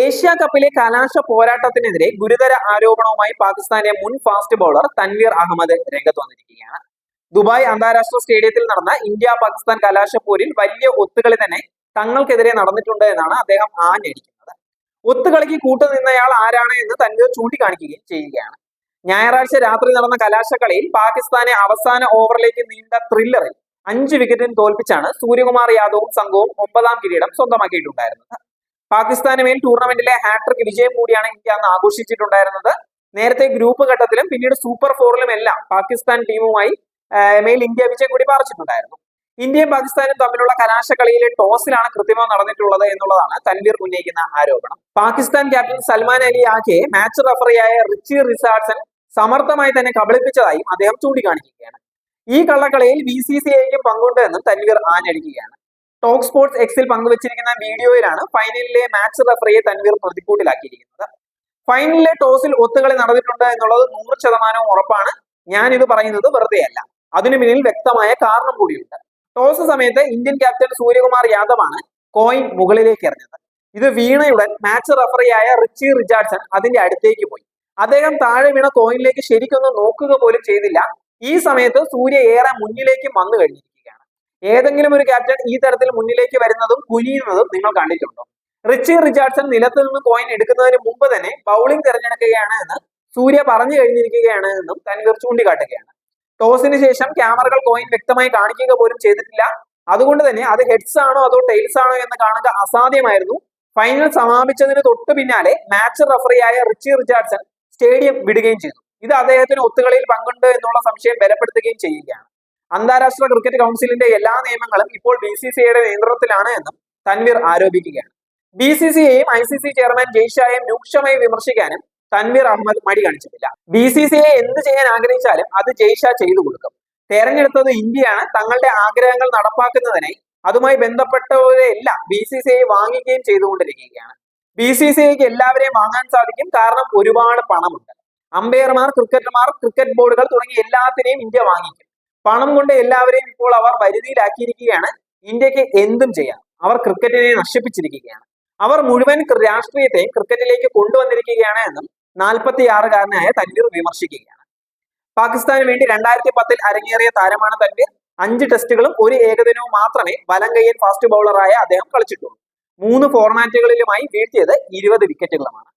Asia കപ്പിലെ കലാശ പോരാട്ടത്തിനെതിരെ ഗുരുതര ആരോപണവുമായി പാകിസ്ഥാന്റെ മുൻ ഫാസ്റ്റ് ബോളർ തൻവീർ അഹമ്മദ് രംഗത്ത് വന്നിരിക്കുകയാണ്. ദുബായ് അന്താരാഷ്ട്ര സ്റ്റേഡിയത്തിൽ നടന്ന ഇന്ത്യ പാകിസ്ഥാൻ കലാശ പോരിൽ വലിയ ഒത്തുകളി തന്നെ തങ്ങൾക്കെതിരെ നടന്നിട്ടുണ്ട് എന്നാണ് അദ്ദേഹം ആഞ്ഞടിക്കുന്നത്. ഒത്തുകളിക്ക് കൂട്ടുനിന്നയാൾ ആരാണ് എന്ന് തൻവീർ ചൂണ്ടിക്കാണിക്കുകയും ചെയ്യുകയാണ്. ഞായറാഴ്ച രാത്രി നടന്ന കലാശക്കളിയിൽ പാകിസ്ഥാനെ അവസാന ഓവറിലേക്ക് നീണ്ട ത്രില്ലറിൽ അഞ്ച് വിക്കറ്റിന് തോൽപ്പിച്ചാണ് സൂര്യകുമാർ യാദവും സംഘവും ഒമ്പതാം കിരീടം സ്വന്തമാക്കിയിട്ടുണ്ടായിരുന്നത്. പാകിസ്ഥാന് മേൽ ടൂർണമെന്റിലെ ഹാട്രിക് വിജയം കൂടിയാണ് ഇന്ത്യ അന്ന് ആഘോഷിച്ചിട്ടുണ്ടായിരുന്നത്. നേരത്തെ ഗ്രൂപ്പ് ഘട്ടത്തിലും പിന്നീട് സൂപ്പർ ഫോറിലും എല്ലാം പാകിസ്ഥാൻ ടീമുമായി മേൽ ഇന്ത്യ വിജയം കൂടി പാറിച്ചിട്ടുണ്ടായിരുന്നു. ഇന്ത്യയും പാകിസ്ഥാനും തമ്മിലുള്ള കലാശക്കളിയിലെ ടോസിലാണ് കൃത്രിമം നടന്നിട്ടുള്ളത് എന്നുള്ളതാണ് തൻവീർ ഉന്നയിക്കുന്ന ആരോപണം. പാകിസ്ഥാൻ ക്യാപ്റ്റൻ സൽമാൻ അലി ആഖെ മാച്ച് റഫറിയായ റിച്ചി റിസാർഡ്സൺ സമർത്ഥമായി തന്നെ കബളിപ്പിച്ചതായും അദ്ദേഹം ചൂണ്ടിക്കാണിക്കുകയാണ്. ഈ കള്ളക്കളിയിൽ ബി സി സി ഐക്കും പങ്കുണ്ട് എന്നും തൻവീർ ആഞ്ഞടിക്കുകയാണ്. ടോക്ക് സ്പോർട്സ് എക്സിൽ പങ്കുവച്ചിരിക്കുന്ന വീഡിയോയിലാണ് ഫൈനലിലെ മാച്ച് റഫറിയെ തൻവീർ പ്രതിക്കൂട്ടിലാക്കിയിരിക്കുന്നത്. ഫൈനലിലെ ടോസിൽ ഒത്തുകളി നടന്നിട്ടുണ്ട് എന്നുള്ളത് നൂറ് ശതമാനവും ഉറപ്പാണ്. ഞാൻ ഇത് പറയുന്നത് വെറുതെയല്ല. അതിനു പിന്നിൽ വ്യക്തമായ കാരണം കൂടിയുണ്ട്. ടോസ് സമയത്ത് ഇന്ത്യൻ ക്യാപ്റ്റൻ സൂര്യകുമാർ യാദവാണ് കോയിൻ മുകളിലേക്ക് എറിഞ്ഞത്. ഇത് വീണയുടൻ മാച്ച് റഫറിയായ റിച്ചി റിച്ചാർഡ്സൺ അതിന്റെ അടുത്തേക്ക് പോയി. അദ്ദേഹം താഴെ വീണ കോയിനിലേക്ക് ശരിക്കൊന്നും നോക്കുക പോലും ചെയ്തില്ല. ഈ സമയത്ത് സൂര്യ ഏറെ മുന്നിലേക്ക് വന്നു കഴിഞ്ഞിരിക്കുകയാണ് ഏതെങ്കിലും ഒരു ക്യാപ്റ്റൻ ഈ തരത്തിൽ മുന്നിലേക്ക് വരുന്നതും കുനിയുന്നതും നിങ്ങൾ കണ്ടിട്ടുണ്ടോ? റിച്ചി റിച്ചാർഡ്സൺ നിലത്ത് നിന്ന് കോയിൻ എടുക്കുന്നതിന് മുമ്പ് തന്നെ ബൗളിംഗ് തിരഞ്ഞെടുക്കുകയാണ് എന്ന് സൂര്യ പറഞ്ഞു കഴിഞ്ഞിരിക്കുകയാണ് എന്നും തൻവീർ ചൂണ്ടിക്കാട്ടുകയാണ്. ടോസിന് ശേഷം ക്യാമറകൾ കോയിൻ വ്യക്തമായി കാണിക്കുക പോലും ചെയ്തിട്ടില്ല. അതുകൊണ്ട് തന്നെ അത് ഹെഡ്സ് ആണോ അതോ ടെയിൽസ് ആണോ എന്ന് കാണുക അസാധ്യമായിരുന്നു. ഫൈനൽ സമാപിച്ചതിന് തൊട്ട് പിന്നാലെ മാച്ച് റഫറിയായ റിച്ചി റിച്ചാർഡ്സൺ സ്റ്റേഡിയം വിടുകയും ചെയ്തു. ഇത് അദ്ദേഹത്തിന് ഒത്തുകളിയിൽ പങ്കുണ്ട് എന്നുള്ള സംശയം ബലപ്പെടുത്തുകയും ചെയ്യുകയാണ്. അന്താരാഷ്ട്ര ക്രിക്കറ്റ് കൗൺസിലിന്റെ എല്ലാ നിയമങ്ങളും ഇപ്പോൾ ബി സി സി ഐയുടെ നിയന്ത്രണത്തിലാണ് എന്നും തൻവീർ ആരോപിക്കുകയാണ്. ബി സി സി ഐയും ഐ സി സി ചെയർമാൻ ജയ്ഷായും രൂക്ഷമായി വിമർശിക്കാനും തൻവീർ അഹമ്മദ് മടി കാണിച്ചിട്ടില്ല. ബി സി സി ഐ എന്ത് ചെയ്യാൻ ആഗ്രഹിച്ചാലും അത് ജയ്ഷ ചെയ്തു കൊടുക്കും. തെരഞ്ഞെടുത്തത് ഇന്ത്യയാണ്. തങ്ങളുടെ ആഗ്രഹങ്ങൾ നടപ്പാക്കുന്നതിനായി അതുമായി ബന്ധപ്പെട്ടവരെല്ലാം ബി സി സി ഐ വാങ്ങിക്കുകയും ചെയ്തുകൊണ്ടിരിക്കുകയാണ്. ബി സി സി ഐക്ക് എല്ലാവരെയും വാങ്ങാൻ സാധിക്കും. കാരണം ഒരുപാട് പണമുണ്ട്. അമ്പയർമാർ ക്രിക്കറ്റർമാർ ക്രിക്കറ്റ് ബോർഡുകൾ തുടങ്ങി എല്ലാത്തിനെയും ഇന്ത്യ വാങ്ങിക്കും. പണം കൊണ്ട് എല്ലാവരെയും ഇപ്പോൾ അവർ വരുതിയിലാക്കിയിരിക്കുകയാണ് ഇന്ത്യയ്ക്ക് എന്തും ചെയ്യാം. അവർ ക്രിക്കറ്റിനെ നശിപ്പിച്ചിരിക്കുകയാണ്. അവർ മുഴുവൻ രാഷ്ട്രീയത്തെ ക്രിക്കറ്റിലേക്ക് കൊണ്ടുവന്നിരിക്കുകയാണ് എന്നും നാൽപ്പത്തിയാറുകാരനായ തൻവീർ വിമർശിക്കുകയാണ്. പാകിസ്ഥാന് വേണ്ടി രണ്ടായിരത്തി പത്തിൽ അരങ്ങേറിയ താരമാണ് തൻവീർ അഞ്ച് ടെസ്റ്റുകളും ഒരു ഏകദിനവും മാത്രമേ വലം ഫാസ്റ്റ് ബൗളറായ അദ്ദേഹം കളിച്ചിട്ടുള്ളൂ. മൂന്ന് ഫോർമാറ്റുകളിലുമായി വീഴ്ത്തിയത് ഇരുപത് വിക്കറ്റുകളുമാണ്